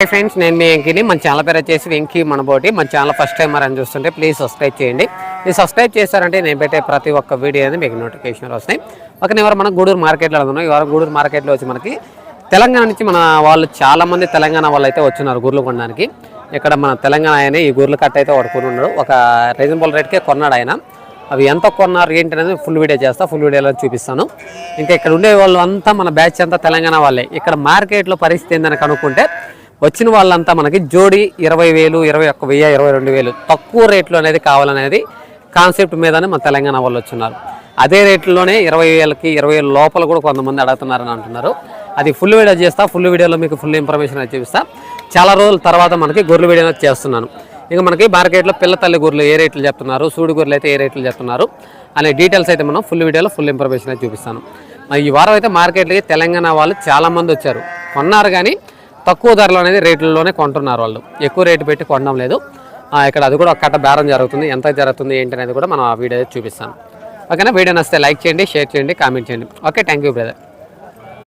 Hi friends నేను మీ వెంకీని. మన channel పేరు వచ్చేసి వెంకీ మనబోటి. మన ఛానల్ ఫస్ట్ టైం అని చూస్తుంటే ప్లీజ్ సబ్స్క్రైబ్ చేయండి. మీరు సబ్స్క్రైబ్ చేశారంటే నేను పెట్టే ప్రతి ఒక్క వీడియో అనేది మీకు నోటిఫికేషన్ వస్తాయి. ఒక ఇవాళ మనం గూడూరు మార్కెట్లో వెళ్తున్నాం ఇవాళ గూడూరు మార్కెట్లో వచ్చి మనకి తెలంగాణ నుంచి మన వాళ్ళు చాలామంది తెలంగాణ వాళ్ళు అయితే వచ్చినారు గూర్లు కొనడానికి. ఇక్కడ మన తెలంగాణ ఆయన ఈ గూర్లు కట్ట అయితే వాడుకుని కొని ఉన్నాడు. ఒక రీజనబుల్ రేట్కే కొన్నాడు ఆయన. అవి ఎంత కొన్నారు ఏంటి అనేది ఫుల్ వీడియో చేస్తా ఫుల్ వీడియోలో చూపిస్తాను. ఇంకా ఇక్కడ ఉండే వాళ్ళు అంతా మన బ్యాచ్ అంతా తెలంగాణ వాళ్ళే. ఇక్కడ మార్కెట్లో పరిస్థితి ఏందని కనుక్కుంటే వచ్చిన వాళ్ళంతా మనకి జోడి ఇరవై వేలు ఇరవై ఒక్క వెయ్యి ఇరవై రెండు వేలు తక్కువ రేట్లో అనేది కావాలనేది కాన్సెప్ట్ మీదనే మన తెలంగాణ వాళ్ళు వచ్చిన్నారు. అదే రేట్లోనే ఇరవై వేలకి ఇరవై వేల లోపల కూడా కొంతమంది అడుగుతున్నారని అంటున్నారు. అది ఫుల్ వీడియో చేస్తా ఫుల్ వీడియోలో మీకు ఫుల్ ఇన్ఫర్మేషన్ అయితే చూపిస్తా. చాలా రోజుల తర్వాత మనకి గొర్రెలు వీడియో అనేది చేస్తున్నాను. ఇక మనకి మార్కెట్లో పిల్ల తల్లి గొర్రెలు ఏ రేట్లు చెప్తున్నారు సూడి గొర్రెలు అయితే ఏ రేట్లు చెప్తున్నారు అనే డీటెయిల్స్ అయితే మనం ఫుల్ వీడియోలో ఫుల్ ఇన్ఫర్మేషన్ అయితే చూపిస్తాను. ఈ వారం అయితే మార్కెట్లకి తెలంగాణ వాళ్ళు చాలామంది వచ్చారు. కొన్నారు కానీ తక్కువ ధరలో అనేది రేట్లలోనే కొంటున్నారు వాళ్ళు. ఎక్కువ రేటు పెట్టి కొనడం లేదు. ఇక్కడ అది కూడా ఒక కట్ట బేరం జరుగుతుంది. ఎంత జరుగుతుంది ఏంటి అనేది కూడా మనం ఆ వీడియో చూపిస్తాను. ఓకేనా? వీడియో నచ్చితే లైక్ చేయండి షేర్ చేయండి కామెంట్ చేయండి. Okay thank you brother.